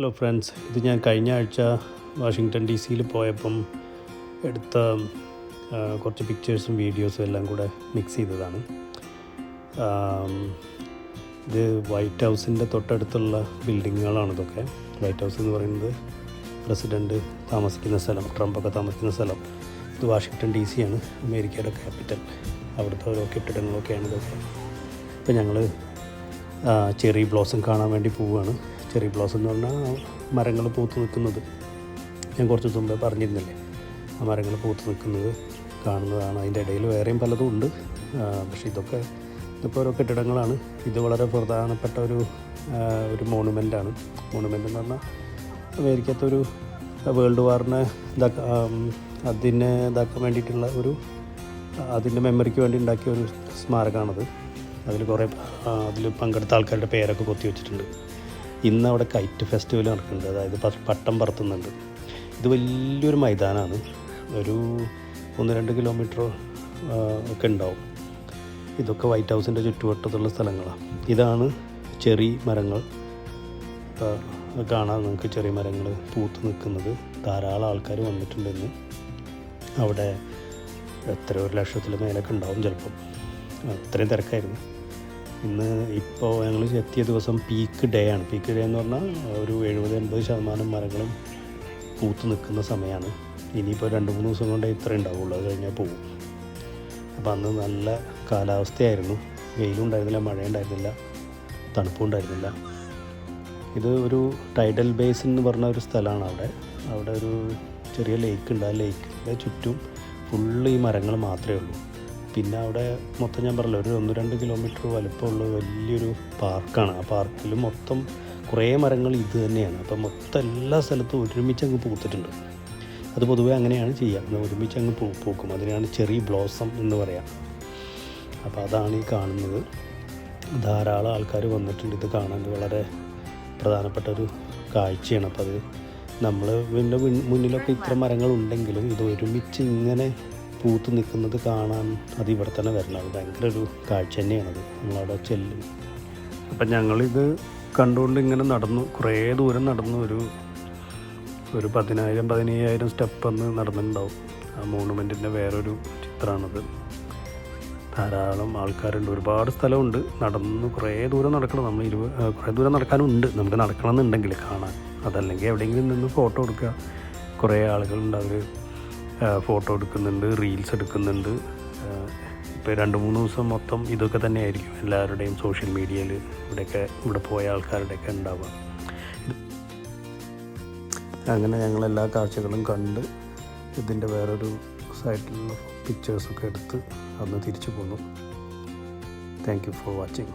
Hello friends ഇത് ഞാൻ കഴിഞ്ഞ ആഴ്ച വാഷിങ്ടൺ ഡി സിയിൽ പോയപ്പം എടുത്ത കുറച്ച് പിക്ചേഴ്സും വീഡിയോസും എല്ലാം കൂടെ മിക്സ് ചെയ്തതാണ്. ഇത് വൈറ്റ് ഹൗസിന്റെ തൊട്ടടുത്തുള്ള ബിൽഡിങ്ങുകളാണ് ഇതൊക്കെ. വൈറ്റ് ഹൗസ് എന്ന് പറയുന്നത് പ്രസിഡന്റ് താമസിക്കുന്ന സ്ഥലം ട്രംപൊക്കെ താമസിക്കുന്ന സ്ഥലം. ഇത് വാഷിങ്ടൺ ഡി സി ആണ് അമേരിക്കയുടെ ക്യാപിറ്റൽ അവിടുത്തെ ഓരോ കെട്ടിടങ്ങളൊക്കെയാണ് ഇതൊക്കെ. ഇപ്പം ഞങ്ങൾ ചെറി ബ്ലോസം കാണാൻ വേണ്ടി പോവുകയാണ്. ചെറി ബ്ലോസം എന്ന് പറഞ്ഞാൽ മരങ്ങൾ പൂത്ത് നിൽക്കുന്നത്. ഞാൻ കുറച്ച് മുമ്പേ പറഞ്ഞിരുന്നില്ലേ? ആ മരങ്ങൾ പൂത്ത് നിൽക്കുന്നത് കാണുന്നതാണ്. അതിന്റെ ഇടയിൽ വേറെയും പലതും ഉണ്ട്. പക്ഷെ ഇതൊക്കെ ഇതിപ്പോൾ ഓരോ കെട്ടിടങ്ങളാണ്. ഇത് വളരെ പ്രധാനപ്പെട്ട ഒരു ഒരു മോണുമെന്റാണ്. മോണുമെന്റ് എന്ന് പറഞ്ഞാൽ അമേരിക്കത്തൊരു വേൾഡ് വാറിനെ ഇതാക്കാൻ അതിനെ ഇതാക്കാൻ വേണ്ടിയിട്ടുള്ള ഒരു അതിന്റെ മെമ്മറിക്ക് വേണ്ടി ഉണ്ടാക്കിയ ഒരു സ്മാരകമാണത്. അതിൽ കുറേ അതിൽ പങ്കെടുത്ത ആൾക്കാരുടെ പേരൊക്കെ കൊത്തി വെച്ചിട്ടുണ്ട്. ഇന്ന് അവിടെ കൈറ്റ് ഫെസ്റ്റിവൽ നടക്കുന്നുണ്ട്. അതായത് പട്ടം പറത്തുന്നുണ്ട്. ഇത് വലിയൊരു മൈതാനമാണ് ഒരു ഒന്ന് രണ്ട് കിലോമീറ്റർ ഒക്കെ ഉണ്ടാവും. ഇതൊക്കെ വൈറ്റ് ഹൗസിന്റെ ചുറ്റുവട്ടത്തുള്ള സ്ഥലങ്ങളാണ് ഇതാണ് ചെറി മരങ്ങൾ. കാണാം നമുക്ക് ചെറിയ മരങ്ങൾ പൂത്ത് നിൽക്കുന്നത്. ധാരാളം ആൾക്കാർ വന്നിട്ടുണ്ടെന്ന്. അവിടെ എത്ര ഒരു ലക്ഷത്തിൽ മേലൊക്കെ ഉണ്ടാവും ചിലപ്പം. അത്രയും തിരക്കായിരുന്നു. ഇന്ന് ഇപ്പോൾ ഞങ്ങൾ എത്തിയ ദിവസം പീക്ക് ഡേ ആണ്. പീക്ക് ഡേ എന്ന് പറഞ്ഞാൽ ഒരു എഴുപത് എൺപത് ശതമാനം മരങ്ങളും പൂത്ത് നിൽക്കുന്ന സമയമാണ്. ഇനിയിപ്പോൾ രണ്ട് മൂന്ന് ദിവസം കൊണ്ടേ ഇത്രയും ഉണ്ടാവുള്ളൂ. അത് കഴിഞ്ഞാൽ പോകും അപ്പോൾ അന്ന് നല്ല കാലാവസ്ഥയായിരുന്നു. വെയിലും ഉണ്ടായിരുന്നില്ല മഴ ഉണ്ടായിരുന്നില്ല തണുപ്പും ഉണ്ടായിരുന്നില്ല. ഇത് ഒരു ടൈഡൽ ബേസിൻ എന്ന് പറഞ്ഞ ഒരു സ്ഥലമാണ് അവിടെ. അവിടെ ഒരു ചെറിയ ലേക്ക് ഉണ്ട്. ആ ലേക്കിന്റെ ചുറ്റും ഫുള്ള് ഈ മരങ്ങൾ മാത്രമേ ഉള്ളൂ. പിന്നെ അവിടെ മൊത്തം ഞാൻ പറഞ്ഞില്ല ഒരു ഒന്ന് രണ്ട് കിലോമീറ്റർ വലുപ്പമുള്ള വലിയൊരു പാർക്കാണ്. ആ പാർക്കിൽ മൊത്തം കുറേ മരങ്ങൾ ഇത് തന്നെയാണ്. അപ്പം മൊത്തം എല്ലാ സ്ഥലത്തും ഒരുമിച്ച് അങ്ങ് പൂത്തിട്ടുണ്ട്. അത് പൊതുവേ അങ്ങനെയാണ് ചെയ്യുക. ഒരുമിച്ച് അങ്ങ് പൂ പൂക്കും. അതിനാണ് ചെറിയ ബ്ലോസം എന്ന് പറയാം. അപ്പോൾ അതാണ് ഈ കാണുന്നത്. ധാരാളം ആൾക്കാർ വന്നിട്ടുണ്ട് ഇത് കാണാൻ. വളരെ പ്രധാനപ്പെട്ട ഒരു കാഴ്ചയാണ്. അപ്പോൾ അത് നമ്മൾ പിന്നെ മുന്നിലൊക്കെ ഇത്ര മരങ്ങളുണ്ടെങ്കിലും ഇത് ഒരുമിച്ച് ഇങ്ങനെ പൂത്ത് നിൽക്കുന്നത് കാണാൻ അത് ഇവിടെ തന്നെ വരണം. അത് ഭയങ്കര ഒരു കാഴ്ച തന്നെയാണത്. നമ്മളവിടെ ചെല്ലും. അപ്പം ഞങ്ങളിത് കണ്ടുകൊണ്ട് ഇങ്ങനെ നടന്നു. കുറേ ദൂരം നടന്നു. ഒരു ഒരു പതിനായിരം പതിനയ്യായിരം സ്റ്റെപ്പ് അന്ന് നടന്നിട്ടുണ്ടാവും. ആ മോണുമെന്റിന്റെ വേറൊരു ചിത്രമാണത് ധാരാളം ആൾക്കാരുണ്ട്. ഒരുപാട് സ്ഥലമുണ്ട്. നടന്ന് കുറേ ദൂരം നടക്കണം. നമ്മൾ ഇരുപത് കുറേ ദൂരം നടക്കാനുണ്ട്. നമുക്ക് നടക്കണം എന്നുണ്ടെങ്കിൽ കാണാൻ. അതല്ലെങ്കിൽ എവിടെയെങ്കിലും നിന്ന് ഫോട്ടോ എടുക്കുക. കുറേ ആളുകളുണ്ട്. അവർ ഫോട്ടോ എടുക്കുന്നുണ്ട് റീൽസ് എടുക്കുന്നുണ്ട്. ഇപ്പോൾ രണ്ട് മൂന്ന് ദിവസം മൊത്തം ഇതൊക്കെ തന്നെയായിരിക്കും എല്ലാവരുടെയും സോഷ്യൽ മീഡിയയിൽ ഇവിടെയൊക്കെ ഇവിടെ പോയ ആൾക്കാരുടെയൊക്കെ ഉണ്ടാവുക. അങ്ങനെ ഞങ്ങൾ എല്ലാ കാഴ്ചകളും കണ്ട് ഇതിന്റെ വേറൊരു സൈഡിലുള്ള പിക്ചേഴ്സൊക്കെ എടുത്ത് അന്ന് തിരിച്ചു പോന്നു. Thank you for watching